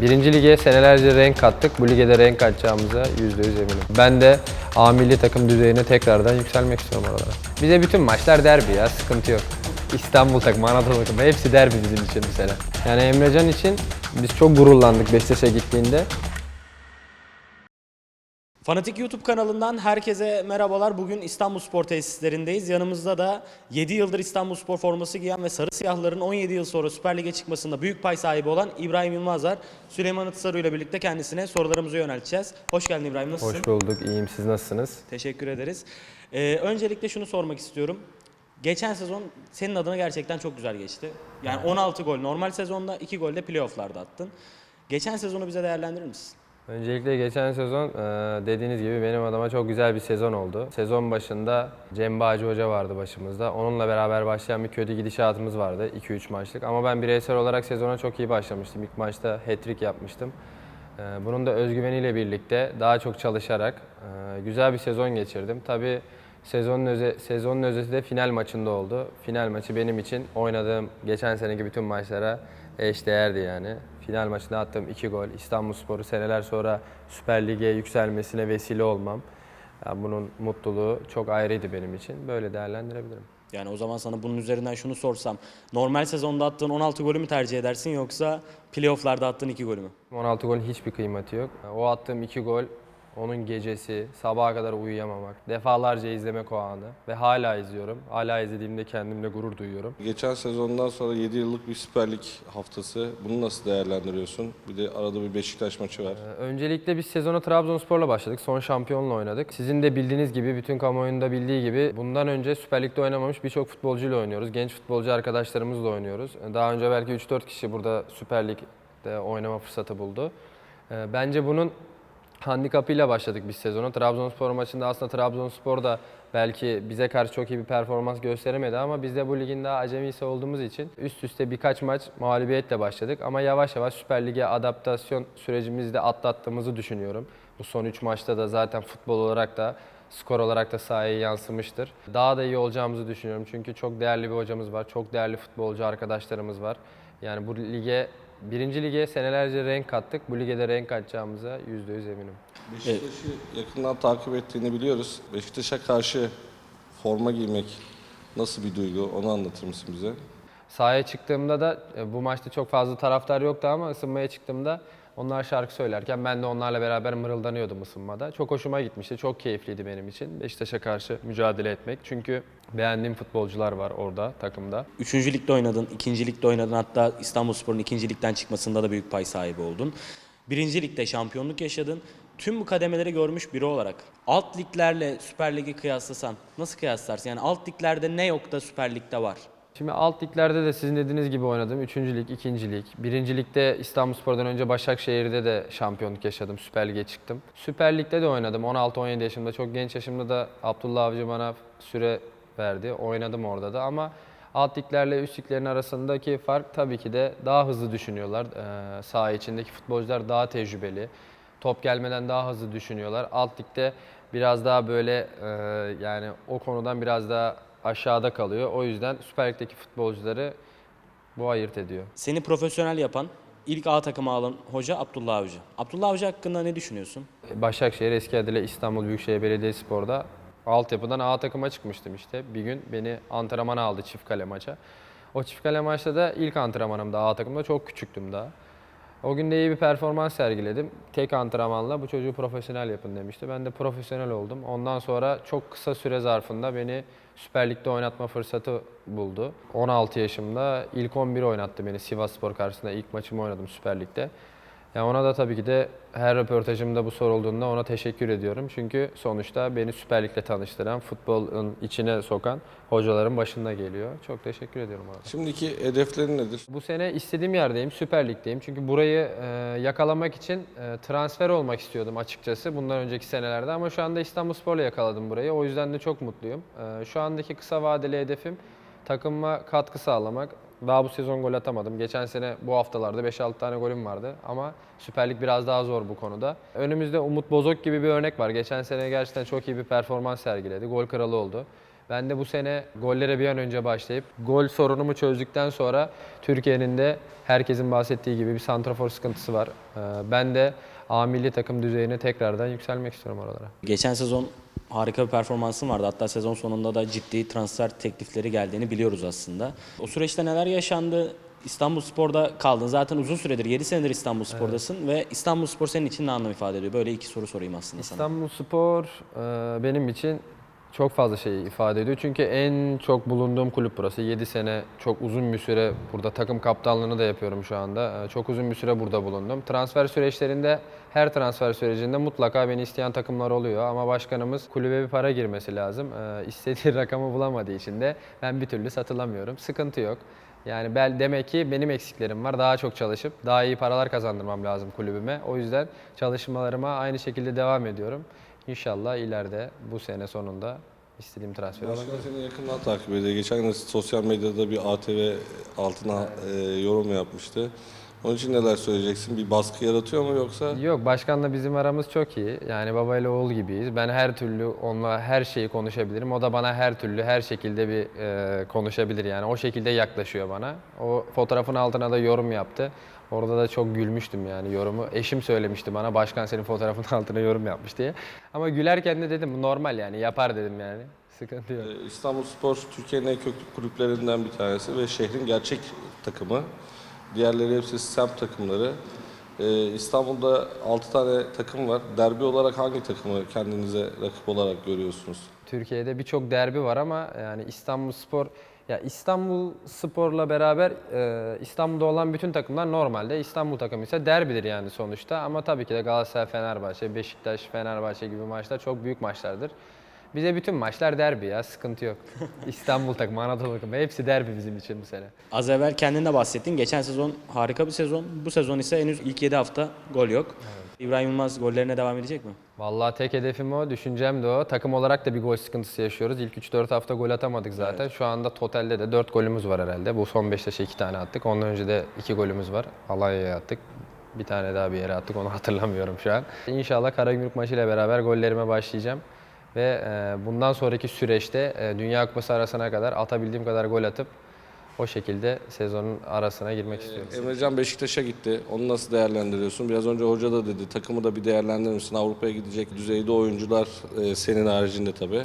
Birinci lige senelerce renk kattık. Bu lige de renk katacağımıza yüzde yüz eminim. Ben de A milli takım düzeyine tekrardan yükselmek istiyorum oralara. Bize bütün maçlar derbi ya, sıkıntı yok. İstanbul takımı, Anadolu takımı hepsi derbi bizim için mesela. Yani Emrecan için biz çok gururlandık Beşiktaş'a gittiğinde. Fanatik YouTube kanalından herkese merhabalar. Bugün İstanbul Spor tesislerindeyiz. Yanımızda da 7 yıldır İstanbul Spor forması giyen ve sarı siyahların 17 yıl sonra Süper Lig'e çıkmasında büyük pay sahibi olan İbrahim Yılmaz var. Süleyman Atısaru ile birlikte kendisine sorularımızı yönelteceğiz. Hoş geldin İbrahim, nasılsın? Hoş bulduk, iyiyim. Siz nasılsınız? Teşekkür ederiz. Ee, öncelikle şunu sormak istiyorum. Geçen sezon senin adına gerçekten çok güzel geçti. Yani 16 gol normal sezonda, 2 gol de playofflarda attın. Geçen sezonu bize değerlendirir misin? Öncelikle geçen sezon e, dediğiniz gibi benim adıma çok güzel bir sezon oldu. Sezon başında Cem Bağcı Hoca vardı başımızda. Onunla beraber başlayan bir kötü gidişatımız vardı 2-3 maçlık. Ama ben bireysel olarak sezona çok iyi başlamıştım. İlk maçta hat-trick yapmıştım. E, Bunun da özgüveniyle birlikte daha çok çalışarak e, güzel bir sezon geçirdim. Tabii sezonun, öze, sezonun özeti de final maçında oldu. Final maçı benim için oynadığım geçen seneki bütün maçlara eşdeğerdi yani. Final maçında attığım iki gol, İstanbulspor'u seneler sonra Süper Lig'e yükselmesine vesile olmam. Ya bunun mutluluğu çok ayrıydı benim için. Böyle değerlendirebilirim. Yani o zaman sana bunun üzerinden şunu sorsam. Normal sezonda attığın 16 golü mü tercih edersin yoksa playofflarda attığın 2 golü mü? 16 golün hiçbir kıymeti yok. O attığım iki gol, onun gecesi, sabaha kadar uyuyamamak, defalarca izlemek o anı ve hala izliyorum. Hala izlediğimde kendimle gurur duyuyorum. Geçen sezondan sonra 7 yıllık bir Süper Lig haftası. Bunu nasıl değerlendiriyorsun? Bir de arada bir Beşiktaş maçı var. Ee, Öncelikle biz sezona Trabzonspor'la başladık. Son şampiyonla oynadık. Sizin de bildiğiniz gibi, bütün kamuoyunun da bildiği gibi bundan önce Süper Lig'de oynamamış birçok futbolcuyla oynuyoruz. Genç futbolcu arkadaşlarımızla oynuyoruz. Daha önce belki 3-4 kişi burada Süper Lig'de oynama fırsatı buldu. Ee, Bence bunun handikapıyla başladık biz sezona. Trabzonspor maçında aslında Trabzonspor da belki bize karşı çok iyi bir performans gösteremedi ama biz de bu ligin daha acemisi olduğumuz için üst üste birkaç maç mağlubiyetle başladık. Ama yavaş yavaş Süper Lig'e adaptasyon sürecimizi de atlattığımızı düşünüyorum. Bu son 3 maçta da zaten futbol olarak da skor olarak da sahaya yansımıştır. Daha da iyi olacağımızı düşünüyorum çünkü çok değerli bir hocamız var, çok değerli futbolcu arkadaşlarımız var. Yani bu lige, birinci lige senelerce renk kattık. Bu lige de renk katacağımıza yüzde yüz eminim. Beşiktaş'ı yakından takip ettiğini biliyoruz. Beşiktaş'a karşı forma giymek nasıl bir duygu? Onu anlatır mısın bize? Sahaya çıktığımda da e, bu maçta çok fazla taraftar yoktu ama ısınmaya çıktığımda onlar şarkı söylerken ben de onlarla beraber mırıldanıyordum ısınmada. Çok hoşuma gitmişti, çok keyifliydi benim için Beşiktaş'a karşı mücadele etmek. Çünkü beğendiğim futbolcular var orada takımda. Üçüncü ligde oynadın, ikinci ligde oynadın. Hatta İstanbulspor'un ikinci ligden çıkmasında da büyük pay sahibi oldun. Birinci ligde şampiyonluk yaşadın. Tüm bu kademeleri görmüş biri olarak alt liglerle Süper Lig'i kıyaslasan nasıl kıyaslarsın? Yani alt liglerde ne yok da Süper Lig'de var? Şimdi alt liglerde de sizin dediğiniz gibi oynadım. Üçüncü lig, ikinci lig. Birinci İstanbulspor'dan önce Başakşehir'de de şampiyonluk yaşadım. Süper Lig'e çıktım. Süper Lig'de de oynadım. 16-17 yaşımda. Çok genç yaşımda da Abdullah Avcı bana süre verdi. Oynadım orada da ama alt liglerle üst liglerin arasındaki fark tabii ki de daha hızlı düşünüyorlar. Ee, saha içindeki futbolcular daha tecrübeli. Top gelmeden daha hızlı düşünüyorlar. Alt ligde biraz daha böyle e, yani o konudan biraz daha aşağıda kalıyor. O yüzden Süper Lig'deki futbolcuları bu ayırt ediyor. Seni profesyonel yapan ilk A takıma alan hoca Abdullah Avcı. Abdullah Avcı hakkında ne düşünüyorsun? Başakşehir eski adıyla İstanbul Büyükşehir Belediyespor'da altyapıdan A takıma çıkmıştım işte. Bir gün beni antrenmana aldı çift kale maça. O çift kale maçta da ilk antrenmanımda A takımda çok küçüktüm daha. O gün de iyi bir performans sergiledim. Tek antrenmanla bu çocuğu profesyonel yapın demişti. Ben de profesyonel oldum. Ondan sonra çok kısa süre zarfında beni Süper Lig'de oynatma fırsatı buldu. 16 yaşımda ilk 11 oynattı beni Sivasspor karşısında. ilk maçımı oynadım Süper Lig'de. Ya ona da tabii ki de her röportajımda bu sorulduğunda ona teşekkür ediyorum. Çünkü sonuçta beni Süper Lig'le tanıştıran, futbolun içine sokan hocaların başında geliyor. Çok teşekkür ediyorum ona. Şimdiki hedeflerin nedir? Bu sene istediğim yerdeyim, Süper Lig'deyim. Çünkü burayı e, yakalamak için e, transfer olmak istiyordum açıkçası bundan önceki senelerde. Ama şu anda İstanbulspor'la yakaladım burayı. O yüzden de çok mutluyum. E, şu andaki kısa vadeli hedefim takımıma katkı sağlamak. Daha bu sezon gol atamadım. Geçen sene bu haftalarda 5-6 tane golüm vardı ama Süper Lig biraz daha zor bu konuda. Önümüzde Umut Bozok gibi bir örnek var. Geçen sene gerçekten çok iyi bir performans sergiledi. Gol kralı oldu. Ben de bu sene gollere bir an önce başlayıp gol sorunumu çözdükten sonra Türkiye'nin de herkesin bahsettiği gibi bir santrafor sıkıntısı var. Ee, Ben de A milli takım düzeyine tekrardan yükselmek istiyorum oralara. Geçen sezon harika bir performansın vardı. Hatta sezon sonunda da ciddi transfer teklifleri geldiğini biliyoruz aslında. O süreçte neler yaşandı? İstanbul Spor'da kaldın. Zaten uzun süredir, 7 senedir İstanbul Spor'dasın ve İstanbul Spor senin için ne anlam ifade ediyor? Böyle iki soru sorayım aslında sana. İstanbul Spor e, benim için çok fazla şey ifade ediyor. Çünkü en çok bulunduğum kulüp burası. 7 sene çok uzun bir süre burada takım kaptanlığını da yapıyorum şu anda. E, Çok uzun bir süre burada bulundum. Transfer süreçlerinde her transfer sürecinde mutlaka beni isteyen takımlar oluyor ama başkanımız kulübe bir para girmesi lazım. E, İstediği rakamı bulamadığı için de ben bir türlü satılamıyorum. Sıkıntı yok. Yani bel demek ki benim eksiklerim var. Daha çok çalışıp daha iyi paralar kazandırmam lazım kulübüme. O yüzden çalışmalarıma aynı şekilde devam ediyorum. İnşallah ileride bu sene sonunda istediğim transfer olabilir. Başkan seni yakından takip ediyor. Geçen gün sosyal medyada bir ATV altına e, yorum yapmıştı. Onun için neler söyleyeceksin? Bir baskı yaratıyor mu yoksa? Yok başkanla bizim aramız çok iyi. Yani babayla oğul gibiyiz. Ben her türlü onunla her şeyi konuşabilirim. O da bana her türlü her şekilde bir e, konuşabilir yani. O şekilde yaklaşıyor bana. O fotoğrafın altına da yorum yaptı. Orada da çok gülmüştüm yani yorumu. Eşim söylemişti bana başkan senin fotoğrafın altına yorum yapmış diye. Ama gülerken de dedim bu normal yani yapar dedim yani. Sıkıntı yok. E, İstanbul Spor Türkiye'nin en köklü kulüplerinden bir tanesi ve şehrin gerçek takımı. Diğerleri hepsi semt takımları. E, İstanbul'da 6 tane takım var. Derbi olarak hangi takımı kendinize rakip olarak görüyorsunuz? Türkiye'de birçok derbi var ama yani İstanbul Spor ya İstanbul Spor'la beraber e, İstanbul'da olan bütün takımlar normalde İstanbul takımı ise derbidir yani sonuçta ama tabii ki de Galatasaray, Fenerbahçe, Beşiktaş, Fenerbahçe gibi maçlar çok büyük maçlardır. Bize bütün maçlar derbi ya sıkıntı yok. İstanbul takımı, Anadolu takımı hepsi derbi bizim için bu sene. Az evvel kendin de bahsettin. Geçen sezon harika bir sezon. Bu sezon ise henüz ilk 7 hafta gol yok. İbrahim Yılmaz gollerine devam edecek mi? Vallahi tek hedefim o, düşüncem de o. Takım olarak da bir gol sıkıntısı yaşıyoruz. İlk 3-4 hafta gol atamadık zaten. Şu anda totalde de 4 golümüz var herhalde. Bu son 5 taşa 2 tane attık. Ondan önce de 2 golümüz var. Alanya'ya attık. Bir tane daha bir yere attık onu hatırlamıyorum şu an. İnşallah Karagümrük maçıyla beraber gollerime başlayacağım. Ve e, bundan sonraki süreçte e, Dünya Kupası arasına kadar atabildiğim kadar gol atıp o şekilde sezonun arasına girmek istiyorum. Emrecan Beşiktaş'a gitti. Onu nasıl değerlendiriyorsun? Biraz önce hoca da dedi. Takımı da bir değerlendirir misin? Avrupa'ya gidecek düzeyde oyuncular e, senin haricinde tabii.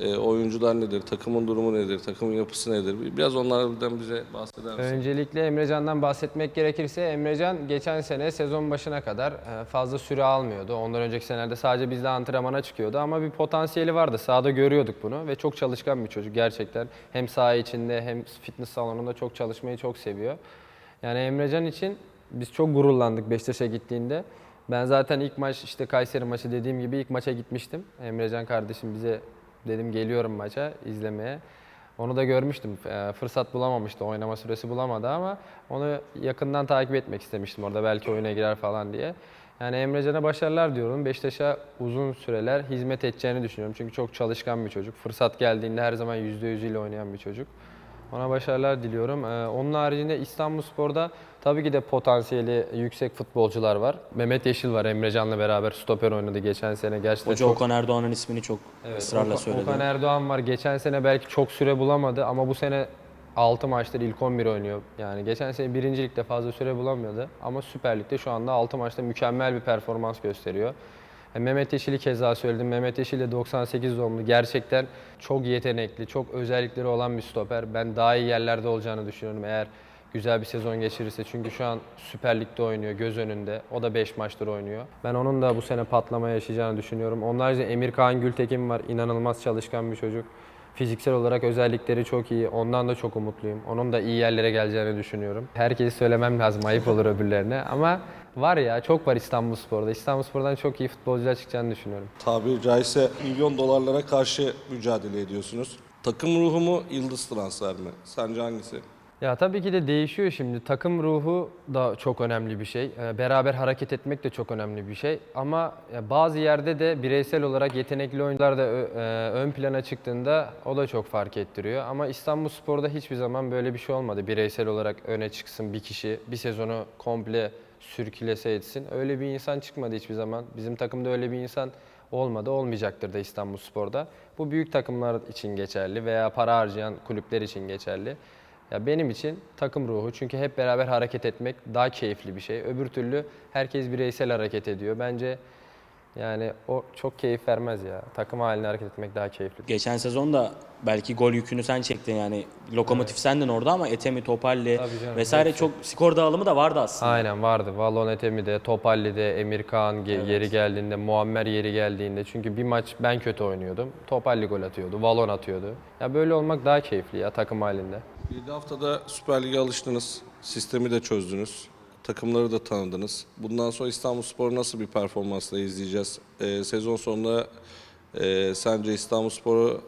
E, oyuncular nedir? Takımın durumu nedir? Takımın yapısı nedir? Biraz onlardan bize bahseder misin? Öncelikle Emrecan'dan bahsetmek gerekirse Emrecan geçen sene sezon başına kadar e, fazla süre almıyordu. Ondan önceki senelerde sadece bizle antrenmana çıkıyordu ama bir potansiyeli vardı. Sahada görüyorduk bunu ve çok çalışkan bir çocuk gerçekten. Hem saha içinde hem fitness salonunda çok çalışmayı çok seviyor. Yani Emrecan için biz çok gururlandık Beşiktaş'a gittiğinde. Ben zaten ilk maç işte Kayseri maçı dediğim gibi ilk maça gitmiştim. Emrecan kardeşim bize dedim geliyorum maça izlemeye. Onu da görmüştüm. Ee, Fırsat bulamamıştı, oynama süresi bulamadı ama onu yakından takip etmek istemiştim orada belki oyuna girer falan diye. Yani Emrecan'a başarılar diyorum. Beşiktaş'a uzun süreler hizmet edeceğini düşünüyorum. Çünkü çok çalışkan bir çocuk. Fırsat geldiğinde her zaman %100 ile oynayan bir çocuk. Ona başarılar diliyorum. Ee, onun haricinde İstanbulspor'da tabii ki de potansiyeli yüksek futbolcular var. Mehmet Yeşil var Emrecan'la beraber stoper oynadı geçen sene. Gerçekten Hoca çok Okan Erdoğan'ın ismini çok ısrarla Okan- söyledi. Okan Erdoğan var. Geçen sene belki çok süre bulamadı ama bu sene 6 maçtır ilk 11 oynuyor. Yani geçen sene birinci ligde fazla süre bulamıyordu ama Süper Lig'de şu anda 6 maçta mükemmel bir performans gösteriyor. E, Mehmet Yeşil'i keza söyledim. Mehmet Yeşil de 98 doğumlu. Gerçekten çok yetenekli, çok özellikleri olan bir stoper. Ben daha iyi yerlerde olacağını düşünüyorum eğer güzel bir sezon geçirirse. Çünkü şu an Süper Lig'de oynuyor, göz önünde. O da 5 maçtır oynuyor. Ben onun da bu sene patlama yaşayacağını düşünüyorum. Haricinde Emir Kaan Gültekin var. İnanılmaz çalışkan bir çocuk. Fiziksel olarak özellikleri çok iyi. Ondan da çok umutluyum. Onun da iyi yerlere geleceğini düşünüyorum. Herkesi söylemem lazım. Ayıp olur öbürlerine. Ama var ya çok var İstanbulspor'da. İstanbulspor'dan çok iyi futbolcular çıkacağını düşünüyorum. Tabiri caizse milyon dolarlara karşı mücadele ediyorsunuz. Takım ruhu mu, yıldız transfer mi? Sence hangisi? Ya tabii ki de değişiyor şimdi. Takım ruhu da çok önemli bir şey. Ee, Beraber hareket etmek de çok önemli bir şey. Ama ya bazı yerde de bireysel olarak yetenekli oyuncular da e, ön plana çıktığında o da çok fark ettiriyor. Ama İstanbulspor'da hiçbir zaman böyle bir şey olmadı. Bireysel olarak öne çıksın bir kişi, bir sezonu komple sürkülese etsin. Öyle bir insan çıkmadı hiçbir zaman. Bizim takımda öyle bir insan olmadı, olmayacaktır da İstanbul Spor'da. Bu büyük takımlar için geçerli veya para harcayan kulüpler için geçerli. Ya benim için takım ruhu çünkü hep beraber hareket etmek daha keyifli bir şey. Öbür türlü herkes bireysel hareket ediyor. Bence yani o çok keyif vermez ya. Takım halinde hareket etmek daha keyifli. Geçen sezon da belki gol yükünü sen çektin yani. Lokomotif sendin orada ama Etemi, Topalli canım, vesaire hepsi. çok skor dağılımı da vardı aslında. Aynen vardı. Valon Etemi'de, Topalli'de, Emirkan ge- yeri geldiğinde, Muammer yeri geldiğinde. Çünkü bir maç ben kötü oynuyordum. Topalli gol atıyordu, Valon atıyordu. Ya böyle olmak daha keyifli ya takım halinde. 7 haftada Süper Lig'e alıştınız. Sistemi de çözdünüz. Takımları da tanıdınız. Bundan sonra İstanbulspor'u nasıl bir performansla izleyeceğiz? Ee, sezon sonunda e, sence İstanbulspor'u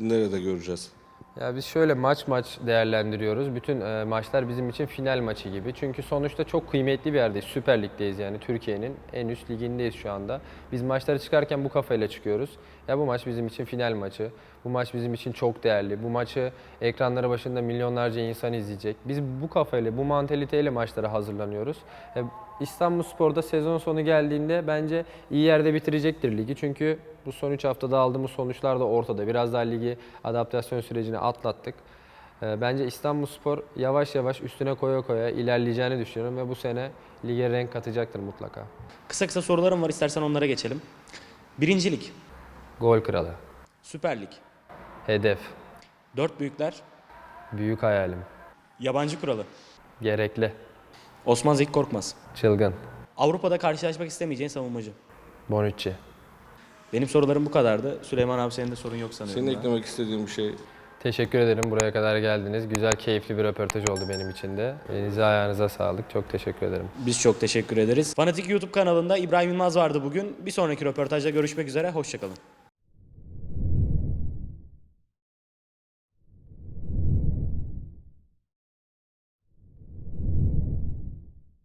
nerede göreceğiz? Ya biz şöyle maç maç değerlendiriyoruz. Bütün e, maçlar bizim için final maçı gibi. Çünkü sonuçta çok kıymetli bir yerdeyiz. Süper Lig'deyiz yani Türkiye'nin en üst ligindeyiz şu anda. Biz maçları çıkarken bu kafayla çıkıyoruz. Ya bu maç bizim için final maçı. Bu maç bizim için çok değerli. Bu maçı ekranları başında milyonlarca insan izleyecek. Biz bu kafayla, bu mantaliteyle maçlara hazırlanıyoruz. E, İstanbul Spor'da sezon sonu geldiğinde bence iyi yerde bitirecektir ligi. Çünkü bu son 3 haftada aldığımız sonuçlar da ortada. Biraz daha ligi adaptasyon sürecini atlattık. Ee, Bence İstanbul Spor yavaş yavaş üstüne koya koya ilerleyeceğini düşünüyorum ve bu sene lige renk katacaktır mutlaka. Kısa kısa sorularım var istersen onlara geçelim. Birincilik, Gol kralı, Süper Lig, hedef, dört büyükler, büyük hayalim, yabancı kuralı, gerekli, Osman Zeki Korkmaz. çılgın, Avrupa'da karşılaşmak istemeyeceğin savunmacı. Bonucci. Benim sorularım bu kadardı. Süleyman abi senin de sorun yok sanıyorum. Senin ben. eklemek istediğin bir şey Teşekkür ederim buraya kadar geldiniz. Güzel, keyifli bir röportaj oldu benim için de. Elinize ayağınıza sağlık. Çok teşekkür ederim. Biz çok teşekkür ederiz. Fanatik YouTube kanalında İbrahim Yılmaz vardı bugün. Bir sonraki röportajda görüşmek üzere. Hoşçakalın.